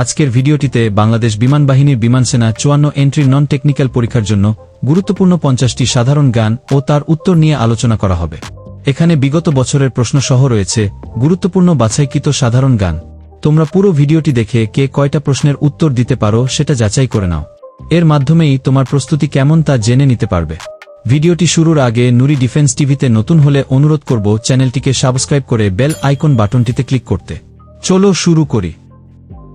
আজকের ভিডিওটিতে বাংলাদেশ বিমান বাহিনীর বিমান সেনা চুয়ান্ন এন্ট্রি নন টেকনিক্যাল পরীক্ষার জন্য গুরুত্বপূর্ণ পঞ্চাশটি সাধারণ গান ও তার উত্তর নিয়ে আলোচনা করা হবে। এখানে বিগত বছরের প্রশ্নসহ রয়েছে, গুরুত্বপূর্ণ বাছাইকৃত সাধারণ গান তোমরা পুরো ভিডিওটি দেখে কে কয়টা প্রশ্নের উত্তর দিতে পারো সেটা যাচাই করে নাও। এর মাধ্যমেই তোমার প্রস্তুতি কেমন তা জেনে নিতে পারবে। ভিডিওটি শুরুর আগে নুরি ডিফেন্স টিভিতে নতুন হলে অনুরোধ করব চ্যানেলটিকে সাবস্ক্রাইব করে বেল আইকন বাটনটিতে ক্লিক করতে। চলো শুরু করি।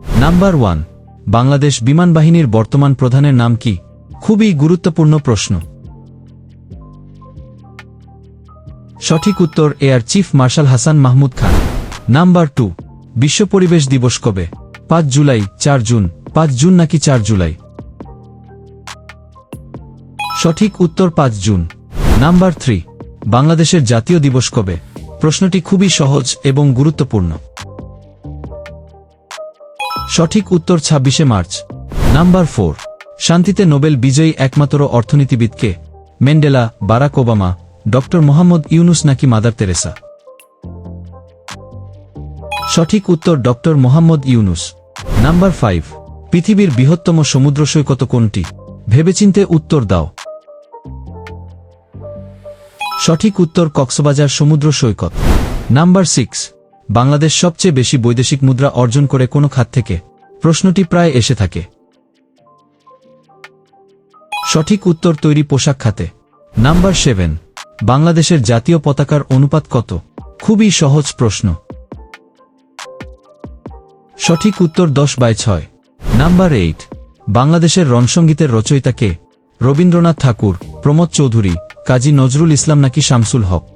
নাম্বার ওয়ান বাংলাদেশ বিমান বাহিনীর বর্তমান প্রধানের নাম কি? খুবই গুরুত্বপূর্ণ প্রশ্ন। সঠিক উত্তর, air chief marshal Hasan Mahmud Khan. Number two বিশ্ব পরিবেশ দিবস কবে? পাঁচ জুলাই, চার জুন। পাঁচ জুন নাকি চার জুলাই? সঠিক উত্তর, পাঁচ জুন। নাম্বার থ্রি বাংলাদেশের জাতীয় দিবস কবে? প্রশ্নটি খুবই সহজ এবং গুরুত্বপূর্ণ। সঠিক উত্তর ছাব্বিশে মার্চ। Number four. শান্তিতে নোবেল বিজয়ী একমাত্র অর্থনীতিবিদকে মেন্ডেলা বারাক ওবামা ড মোহাম্মদ ইউনুস নাকি মাদার তেরেসা? সঠিক উত্তর ড মোহাম্মদ ইউনুস। Number five. পৃথিবীর বৃহত্তম সমুদ্র সৈকত কোনটি? ভেবেচিন্তে উত্তর দাও। সঠিক উত্তর কক্সবাজার সমুদ্র সৈকত। Number six. বাংলাদেশ সবচেয়ে বেশি বৈদেশিক মুদ্রা অর্জন করে কোন খাত থেকে। প্রশ্নটি প্রায় এসে থাকে। সঠিক উত্তর তৈরি পোশাক খাতে। নাম্বার সেভেন, বাংলাদেশের জাতীয় পতাকার অনুপাত কত? খুবই সহজ প্রশ্ন। সঠিক উত্তর দশ বাই ছয়। নাম্বার এইট, বাংলাদেশের রণসঙ্গীতের রচয়িতা কে? রবীন্দ্রনাথ ঠাকুর, প্রমোদ চৌধুরী, কাজী নজরুল ইসলাম নাকি শামসুল হক?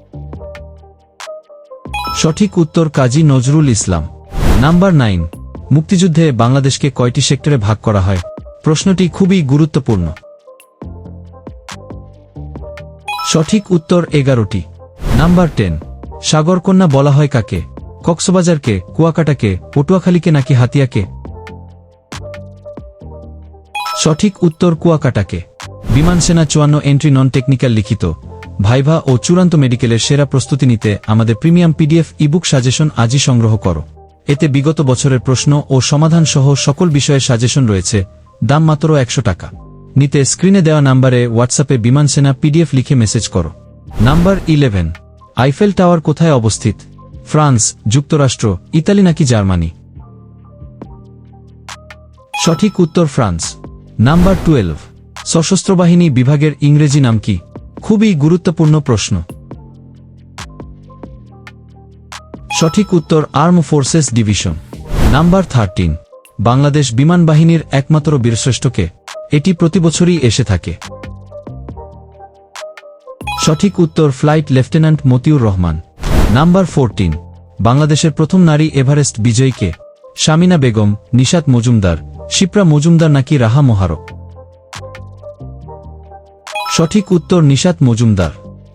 সঠিক উত্তর কাজী নজরুল ইসলাম। Number nine. মুক্তিযুদ্ধে বাংলাদেশকে কয়টি সেক্টরে ভাগ করা হয়? প্রশ্নটি খুবই গুরুত্বপূর্ণ। সঠিক উত্তর এগারোটি। Number ten. সাগরকন্যা বলা হয় কাকে? কক্সবাজারকে, কুয়াকাটাকে, পটুয়াখালীকে নাকি হাতিয়াকে? সঠিক উত্তর কুয়াকাটাকে। বিমান সেনা চুয়ান্ন এন্ট্রি নন টেকনিক্যাল লিখিত। ভাইভা ও চূড়ান্ত মেডিকেলের সেরা প্রস্তুতি নিতে আমাদের প্রিমিয়াম পিডিএফ ইবুক সাজেশন আজই সংগ্রহ করো। এতে বিগত বছরের প্রশ্ন ও সমাধান সহ সকল বিষয়ের সাজেশন রয়েছে। দাম মাত্র একশো টাকা। নিতে স্ক্রিনে দেওয়া নাম্বারে হোয়াটসঅ্যাপে বিমান সেনা পিডিএফ লিখে মেসেজ করো। Number eleven. আইফেল টাওয়ার কোথায় অবস্থিত? ফ্রান্স, যুক্তরাষ্ট্র, ইতালি নাকি জার্মানি? সঠিক উত্তর ফ্রান্স। Number twelve. সশস্ত্র বাহিনী বিভাগের ইংরেজি নাম কি? খুবই গুরুত্বপূর্ণ প্রশ্ন। সঠিক উত্তর arm forces division. Number thirteen. Bangladesh বিমান বাহিনীর একমাত্র বীরশ্রেষ্ঠকে এটি প্রতিবছরই এসে থাকে। সঠিক উত্তর flight lieutenant Motiur Rahman. Number fourteen. বাংলাদেশের প্রথম নারী এভারেস্ট বিজয়ীকে শামিনা বেগম, নিশাত মজুমদার, শিপ্রা মজুমদার নাকি রাহা মোহারক। সঠিক উত্তর নিশাত মজুমদার।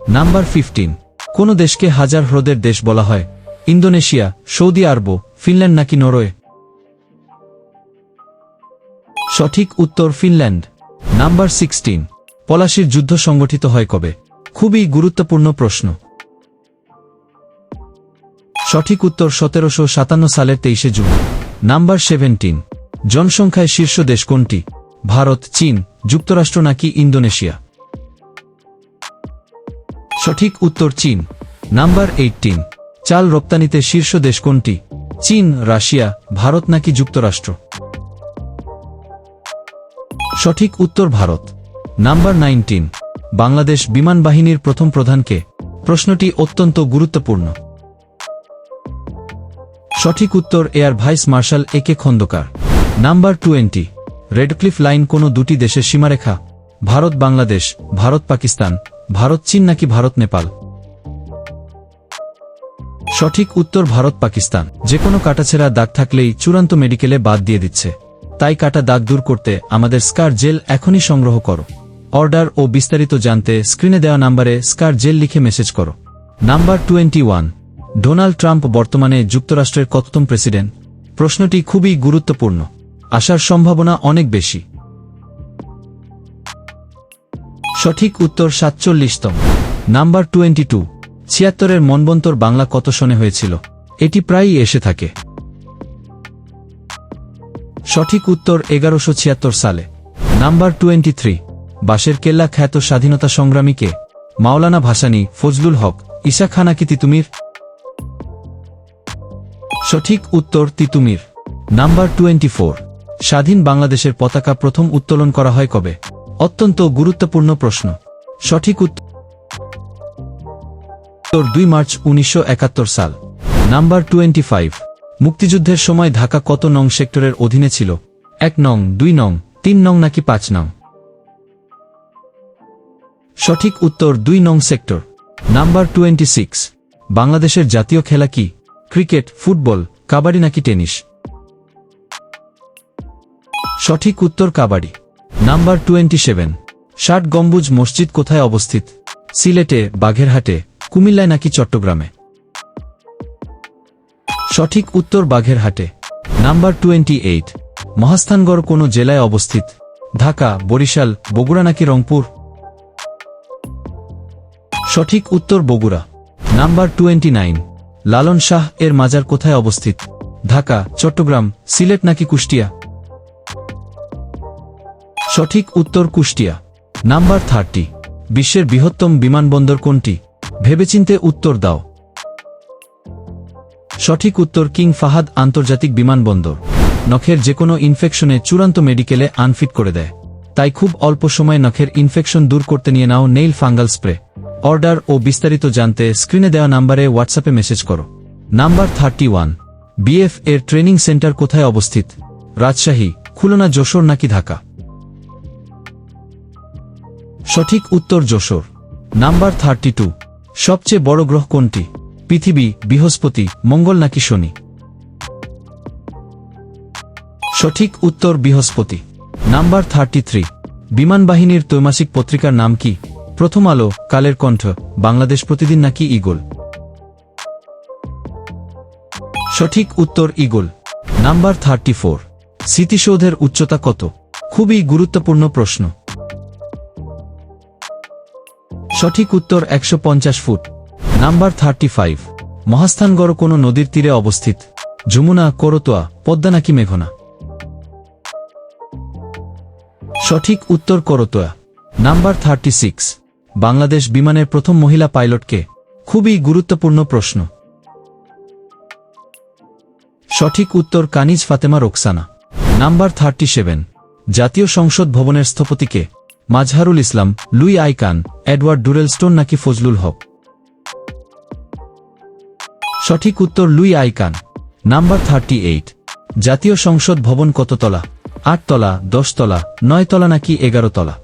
নাম্বার ফিফটিন কোন দেশকে হাজার হ্রদের দেশ বলা হয়? ইন্দোনেশিয়া, সৌদি আরব, ফিনল্যান্ড নাকি নরওয়ে? সঠিক উত্তর ফিনল্যান্ড। নাম্বার সিক্সটিন পলাশির যুদ্ধ সংগঠিত হয় কবে? খুবই গুরুত্বপূর্ণ প্রশ্ন। সঠিক উত্তর সতেরোশো সাতান্ন সালের তেইশে জুন। নাম্বার সেভেন্টিন জনসংখ্যায় শীর্ষ দেশ কোনটি? ভারত, চীন, যুক্তরাষ্ট্র নাকি ইন্দোনেশিয়া? সঠিক উত্তর চীন। নাম্বার এইটিন চাল রপ্তানিতে শীর্ষ দেশ কোনটি? চীন, রাশিয়া, ভারত নাকি যুক্তরাষ্ট্র? সঠিক উত্তর ভারত। নাম্বার নাইনটিন বাংলাদেশ বিমান বাহিনীর প্রথম প্রধানকে প্রশ্নটি অত্যন্ত গুরুত্বপূর্ণ। সঠিক উত্তর air vice marshal A K Khandaker. Number twenty Radcliffe line কোনো দুটি দেশের সীমারেখা? ভারত বাংলাদেশ ভারত পাকিস্তান ভারত চীন নাকি ভারত নেপাল? সঠিক উত্তর ভারত পাকিস্তান। যে কোনো কাটাছেড়া দাগ থাকলেই চূড়ান্ত মেডিকেলে বাদ দিয়ে দিচ্ছে। তাই কাটা দাগ দূর করতে আমাদের স্কার জেল এখনই সংগ্রহ করো। অর্ডার ও বিস্তারিত জানতে স্ক্রিনে দেওয়া নাম্বারে স্কার জেল লিখে মেসেজ করো। Number twenty one. Donald Trump বর্তমানে যুক্তরাষ্ট্রের কততম প্রেসিডেন্ট? প্রশ্নটি খুবই গুরুত্বপূর্ণ। আসার সম্ভাবনা অনেক বেশি। সঠিক উত্তর সাতচল্লিশতম। নাম্বার টোয়েন্টি টু ছিয়াত্তরের মনবন্তর বাংলা কত শনে হয়েছিল? এটি প্রায়ই এসে থাকে। সঠিক উত্তর এগারোশো ছিয়াত্তর সালে। নাম্বার টোয়েন্টি থ্রি বাঁশের কেল্লা খ্যাত স্বাধীনতা সংগ্রামীকে মাওলানা ভাসানী ফজলুল হক। ঈশা খানাকি তিতুমির? সঠিক উত্তর তিতুমির। নাম্বার টোয়েন্টি ফোর স্বাধীন বাংলাদেশের পতাকা প্রথম উত্তোলন করা হয় কবে? অত্যন্ত গুরুত্বপূর্ণ প্রশ্ন। সঠিক উত্তর দুই মার্চ উনিশশো একাত্তর সাল। Number twenty five. মুক্তিযুদ্ধের সময় ঢাকা কত নং সেক্টরের অধীনে ছিল? এক নং, দুই নং, তিন নং নাকি পাঁচ নং? সঠিক উত্তর দুই নং সেক্টর। Number twenty six. বাংলাদেশের জাতীয় খেলা কি? ক্রিকেট, ফুটবল, কাবাডি নাকি টেনিস? সঠিক উত্তর কাবাডি। Number twenty seven. ষাট গম্বুজ মসজিদ কোথায় অবস্থিত? সিলেটে, বাঘেরহাটে, কুমিল্লায় নাকি চট্টগ্রামে? সঠিক উত্তর বাঘেরহাটে। Number twenty eight. মহাস্থানগড় কোন জেলায় অবস্থিত? ঢাকা, বরিশাল, বগুড়া নাকি রংপুর? সঠিক উত্তর Bogura. Number twenty nine. Lalon Shah এর মাজার কোথায় অবস্থিত? ঢাকা, চট্টগ্রাম, সিলেট নাকি কুষ্টিয়া? সঠিক উত্তর কুষ্টিয়া। Number thirty. বিশ্বের বৃহত্তম বিমানবন্দর কোনটি? ভেবেচিন্তে উত্তর দাও। সঠিক উত্তর কিং ফাহাদ আন্তর্জাতিক বিমানবন্দর। নখের যে কোনো ইনফেকশনে চূড়ান্ত মেডিকেলে আনফিট করে দেয়। তাই খুব অল্প সময়ে নখের ইনফেকশন দূর করতে নিয়ে now nail fungal spray order ও বিস্তারিত জানতে স্ক্রিনে দেওয়া নাম্বারে হোয়াটসঅ্যাপে মেসেজ করো। Number thirty one. B F training centre কোথায় অবস্থিত? রাজশাহী, খুলনা, যশোর নাকি ঢাকা? সঠিক উত্তর যশোর। নাম্বার থার্টি টু সবচেয়ে বড় গ্রহ কোনটি? পৃথিবী, বৃহস্পতি, মঙ্গল নাকি শনি? সঠিক উত্তর বৃহস্পতি। নাম্বার থার্টি থ্রি বিমান বাহিনীর ত্রৈমাসিক পত্রিকার নাম কি? প্রথম আলো, কালের কণ্ঠ, বাংলাদেশ প্রতিদিন নাকি ইগল সঠিক উত্তর ইগল নাম্বার থার্টি ফোর স্মৃতিসৌধের উচ্চতা কত? খুবই গুরুত্বপূর্ণ প্রশ্ন। সঠিক উত্তর একশো পঞ্চাশ foot. Number thirty five. Mahasthangarh কোনো নদীর তীরে অবস্থিত। যমুনা, করতোয়া, পদ্মা নাকি মেঘনা? সঠিক উত্তর Karatoya. Number thirty six. Bangladesh বিমানের প্রথম মহিলা পাইলটকে খুবই গুরুত্বপূর্ণ প্রশ্ন। সঠিক উত্তর Kaniz Fatema Roksana. Number thirty seven. জাতীয় সংসদ ভবনের স্থপতিকে Mazharul Islam, Louis I Kahn, Edward Durell Stone নাকি ফজলুল হক? সঠিক উত্তর Louis I Kahn. Number thirty eight. জাতীয় সংসদ ভবন কততলা? আটতলা, দশতলা, নয়তলা নাকি এগারো তলা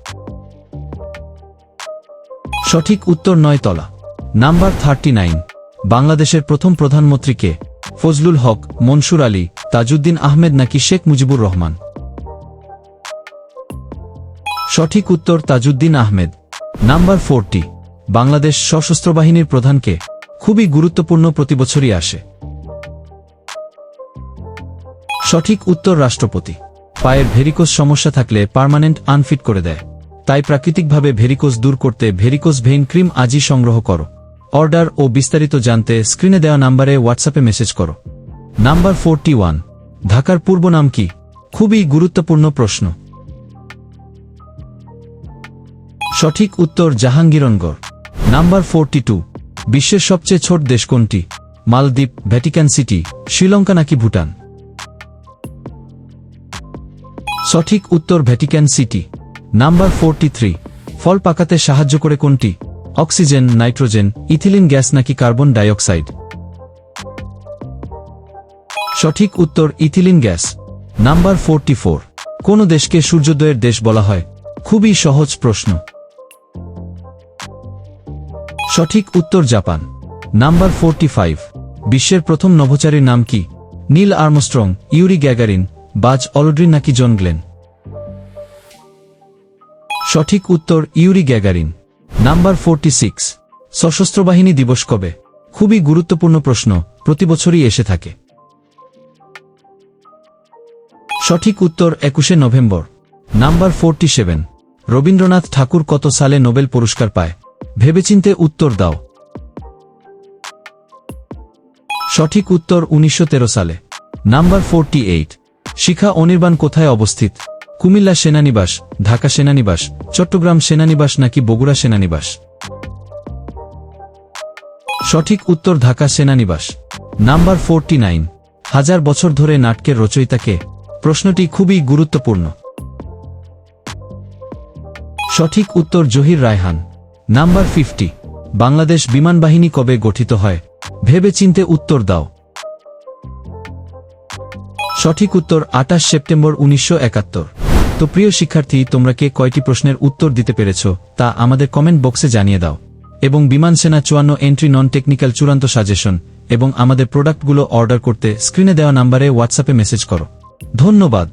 সঠিক উত্তর নয়তলা। Number thirty nine. বাংলাদেশের প্রথম প্রধানমন্ত্রীকে ফজলুল হক, মনসুর আলী, তাজউদ্দিন আহমেদ নাকি শেখ মুজিবুর রহমান? সঠিক উত্তর তাজউদ্দিন আহমেদ। নাম্বার ফোরটি, বাংলাদেশ সশস্ত্র বাহিনীর প্রধানকে খুবই গুরুত্বপূর্ণ প্রতিবছরই আসে। সঠিক উত্তর রাষ্ট্রপতি। পায়ের ভেরিকোস সমস্যা থাকলে পার্মানেন্ট আনফিট করে দেয়। তাই প্রাকৃতিকভাবে ভেরিকোস দূর করতে ভেরিকোস ভেইন ক্রিম আজই সংগ্রহ করো। অর্ডার ও বিস্তারিত জানতে স্ক্রিনে দেওয়া নাম্বারে হোয়াটসঅ্যাপে মেসেজ করো। নাম্বার ফোরটি ওয়ান, ঢাকার পূর্ব নাম কি? খুবই গুরুত্বপূর্ণ প্রশ্ন। সঠিক উত্তর জাহাঙ্গীরনগর। নাম্বার ফোরটি টু, বিশ্বের সবচেয়ে ছোট দেশ কোনটি? মালদ্বীপ, ভ্যাটিকান সিটি, শ্রীলঙ্কা নাকি ভুটান? সঠিক উত্তর Vatican City. Number forty three, ফল পাকাতে সাহায্য করে কোনটি? অক্সিজেন, নাইট্রোজেন, ইথিলিন গ্যাস নাকি কার্বন ডাইঅক্সাইড? সঠিক উত্তর ethylene gas. Number forty four, কোন দেশকে সূর্যোদয়ের দেশ বলা হয়? খুবই সহজ প্রশ্ন। সঠিক উত্তর জাপান। Number forty five. বিশ্বের প্রথম নভোচারীর নাম কি? Neil Armstrong, Yuri Gagarin, Buzz Aldrin নাকি জন গ্লেন? সঠিক উত্তর, Yuri Gagarin. Number forty six. সশস্ত্র বাহিনী দিবস কবে? খুবই গুরুত্বপূর্ণ প্রশ্ন, প্রতি বছরই এসে থাকে। সঠিক উত্তর, একুশে November. Number forty seven. Rabindranath Thakur কত সালে নোবেল পুরস্কার পায়? ভেবেচিন্তে উত্তর দাও। সঠিক উত্তর উনিশশো তেরো সালে। Number forty eight. Shikha Anirban কোথায় অবস্থিত? কুমিল্লা সেনানিবাস, ঢাকা সেনানিবাস, চট্টগ্রাম সেনানিবাস নাকি বগুড়া সেনানিবাস? সঠিক উত্তর ঢাকা সেনানিবাস। Number forty nine. হাজার বছর ধরে নাটকের রচয়িতাকে প্রশ্নটি খুবই গুরুত্বপূর্ণ। সঠিক উত্তর জহির রায়হান। নাম্বার ফিফটি, বাংলাদেশ বিমান বাহিনী কবে গঠিত হয়? ভেবে চিনতে উত্তর দাও। সঠিক উত্তর আটাশ সেপ্টেম্বর উনিশশো একাত্তর। তো প্রিয় শিক্ষার্থী, তোমরা কে কয়টি প্রশ্নের উত্তর দিতে পেরেছ তা আমাদের কমেন্ট বক্সে জানিয়ে দাও। এবং বিমান সেনা চুয়ান্ন এন্ট্রি নন টেকনিক্যাল চূড়ান্ত সাজেশন এবং আমাদের প্রোডাক্টগুলো অর্ডার করতে স্ক্রিনে দেওয়া নাম্বারে হোয়াটসঅ্যাপে মেসেজ করো। ধন্যবাদ।